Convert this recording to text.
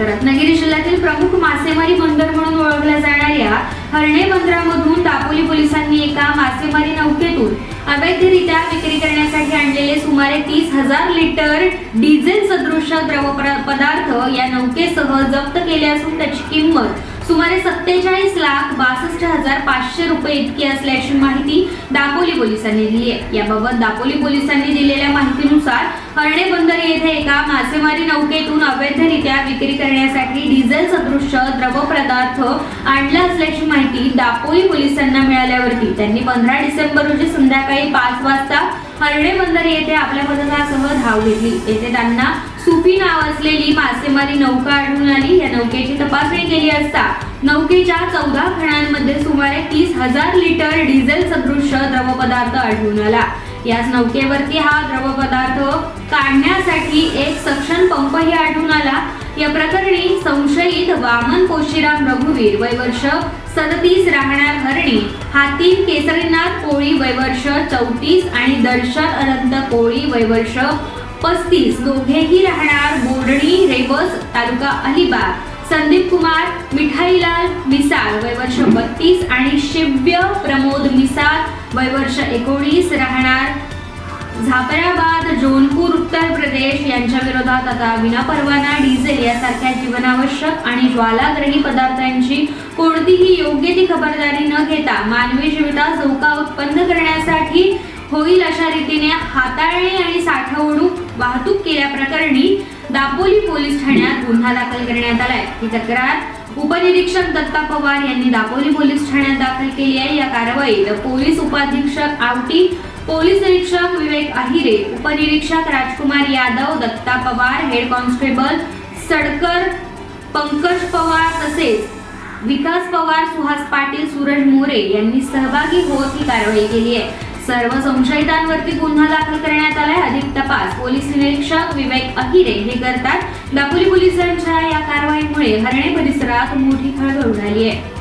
रत्नागिरी जिल्ह्यातील प्रमुख मासेमारी बंदर म्हणून ओळखल्या जाणाऱ्या हरणे बंदरामधून दापोली पोलिसांनी एका मासेमारी नौकेतून अवैधरित्या विक्री करण्यासाठी आणलेले सुमारे तीस हजार लिटर डिझेल सदृश द्रव पदार्थ या नौकेसह जप्त केले असून त्याची किंमत सुमारे सत्तेचाळीस लाख बासष्ट हजार पाचशे रुपये इतकी असल्याची माहिती दापोली पोलिसांनी दिली आहे याबाबत दापोली पोलिसांनी दिलेल्या माहितीनुसार हरणे बंदर येथे एका मासेमारी नौकेतून अवैधरित्या विक्री करण्यासाठी डिझेल सदृश द्रव पदार्थ आणला असल्याची माहिती दापोली पोलिसांना मिळाल्यावरती. त्यांनी पंधरा डिसेंबर रोजी संध्याकाळी पाच वाजता हरणे बंदर येथे आपल्या पथकासह धाव घेतली. येथे त्यांना सुफी नाव असलेली मासेमारी नौका आढळून आली. या नौकेची तपासणी केली असता नौकेच्या चौदा खणांमध्ये सुमारे तीस हजार लिटर डिझेल सदृश द्रव पदार्थ आढळून आला. याच नौकेवरती हा द्रव पदार्थ काढण्यासाठी एक सक्षम पंपही आढळून आला. या प्रकरणी संशयित वामन कोशीराम रघुवीर वयवर्ष सदतीस राहणार हरणी हातीन केसरीनाथ कोळी वयवर्ष चौतीस आणि दर्शन अनंत कोळी वयवर्ष पस्तीस दोघेही राहणार बोर्डणी रेवस तालुका अलिबाग. संदीप कुमार मिठाईलाल मिसाळ वय वर्ष बत्तीस आणि शिव्य प्रमोद मिसाळ वय वर्ष एकोणीस राहणार झापराबाद जौनपूर उत्तर प्रदेश. यांच्या विरोधात आता विनापरवाना डिझेल यासारख्या जीवनावश्यक आणि ज्वालाग्रही पदार्थांची कोणतीही योग्य ती खबरदारी न घेता मानवी जीवितात धोका उत्पन्न करण्यासाठी होईल अशा रीतीने हाताळणी आणि साठवून वाहतूक केल्याप्रकरणी दापोली पोलीस ठाण्यात गुन्हा दाखल करण्यात आलाय. ही तक्रार उपनिरीक्षक दत्ता पवार यांनी दापोली पोलीस ठाण्यात दाखल केली आहे. या कारवाईत पोलीस उपाधीक्षक आवटी पोलीस निरीक्षक विवेक अहिरे उपनिरीक्षक राजकुमार यादव दत्ता पवार हेड कॉन्स्टेबल सडकर पंकज पवार तसेच विकास पवार सुहास पाटील सूरज मोरे यांनी सहभागी होत ही कारवाई केली आहे. सर्व संशयितांवरती गुन्हा दाखल करण्यात आलाय. अधिक तपास. पोलीस निरीक्षक विवेक अहिरे हे करतात. दापोली पोलिसांच्या या कारवाईमुळे हरणे परिसरात मोठी खळबळ उडाली आहे.